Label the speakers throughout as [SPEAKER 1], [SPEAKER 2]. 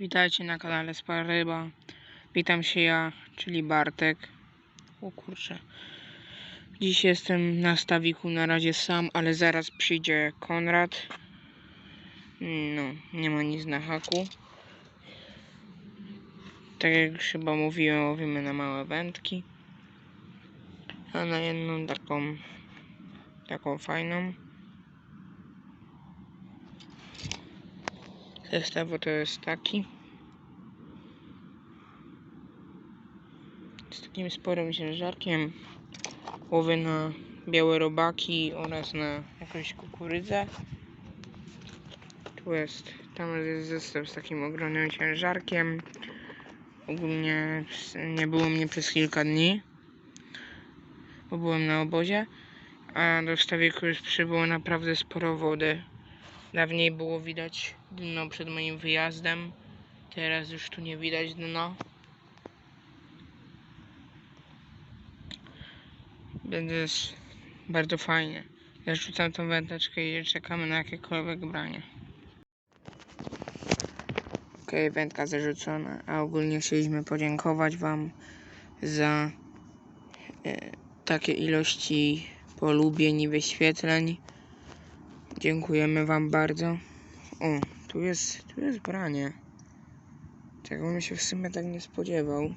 [SPEAKER 1] witajcie na kanale Sparyba. Witam się ja, czyli Bartek. O kurczę. Dziś jestem na stawiku na razie sam, ale zaraz przyjdzie Konrad. No, nie ma nic na haku. Tak jak chyba mówiłem, łowimy na małe wędki. A na jedną taką, taką fajną. Zestaw to jest taki. Z takim sporym ciężarkiem. Łowy na białe robaki oraz na jakąś kukurydzę. Tu jest, tam jest zestaw z takim ogromnym ciężarkiem. Ogólnie nie było mnie przez kilka dni, bo byłem na obozie. A do stawiku już przybyło naprawdę sporo wody. Dawniej było widać dno przed moim wyjazdem. Teraz już tu nie widać dna. Będzie bardzo fajnie. Zarzucam tą wędeczkę i czekamy na jakiekolwiek branie. Okej, wędka zarzucona, a ogólnie chcieliśmy podziękować Wam za e, takie ilości polubień i wyświetleń. Dziękujemy Wam bardzo. O, tu jest, tu jest branie. Czego bym się w sumie tak nie spodziewał.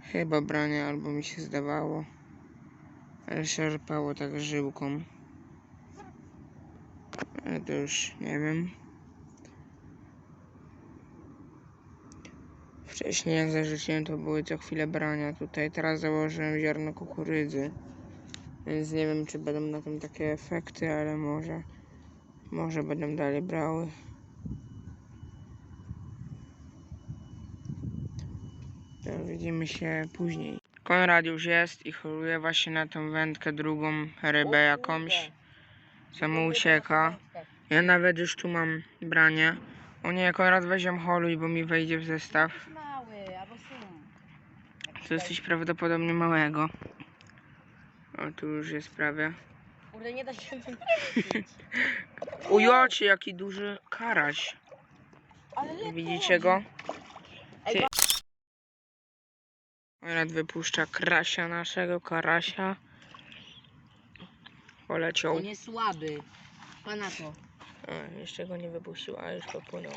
[SPEAKER 1] Chyba branie, albo mi się zdawało. Ale szarpało tak żyłką. Ale to już nie wiem. Wcześniej jak zarzuciłem to były co chwilę brania. Tutaj teraz założyłem ziarno kukurydzy. Więc nie wiem czy będą na tym takie efekty, ale może może będą dalej brały. To widzimy się później. Konrad już jest i holuje właśnie na tą wędkę drugą rybę jakąś. Co mu ucieka. Ja nawet już tu mam branie. O nie, Konrad weź ją holuj, bo mi wejdzie w zestaw.
[SPEAKER 2] Mały, albo sum.
[SPEAKER 1] To jest coś prawdopodobnie małego. O, tu już jest prawie.
[SPEAKER 2] Kurde, nie da się.
[SPEAKER 1] Ujocie, jaki duży karaś.
[SPEAKER 2] Ale lekko
[SPEAKER 1] Widzicie
[SPEAKER 2] chodzi.
[SPEAKER 1] go? Ty- Konrad wypuszcza krasia naszego, karasia. Poleciał.
[SPEAKER 2] On jest słaby. Pana to.
[SPEAKER 1] A, jeszcze go nie wypuścił, a już popłynął.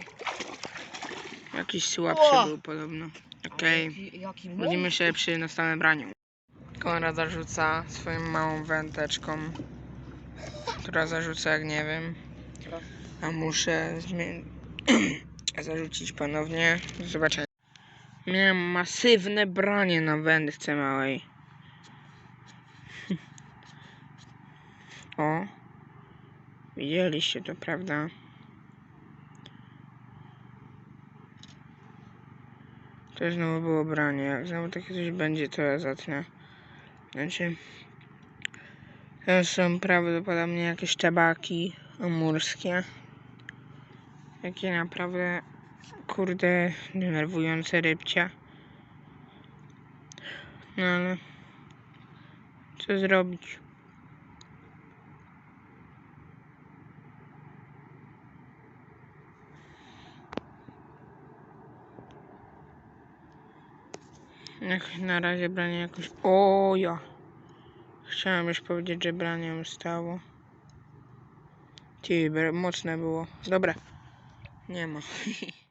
[SPEAKER 1] Jakiś słabszy
[SPEAKER 2] Ło!
[SPEAKER 1] był podobno. Okej,
[SPEAKER 2] Jaki, jaki
[SPEAKER 1] widzimy
[SPEAKER 2] mądry.
[SPEAKER 1] się przy następnym braniu. Konrad zarzuca swoją małą wędeczką, która zarzuca jak nie wiem. A muszę zarzucić ponownie. Zobaczcie. Miałem masywne branie na wędce małej. O. Widzieliście to, prawda? To znowu było branie. Jak znowu takie coś będzie, to ja zacznę. Znaczy... To są prawdopodobnie jakieś tabaki amurskie. Takie naprawdę, kurde, denerwujące rybcia. No ale... Co zrobić? Jak na razie branie jakoś... O ja! Chciałem już powiedzieć, że branie stało. Ty, mocne było. Dobra. Nie ma.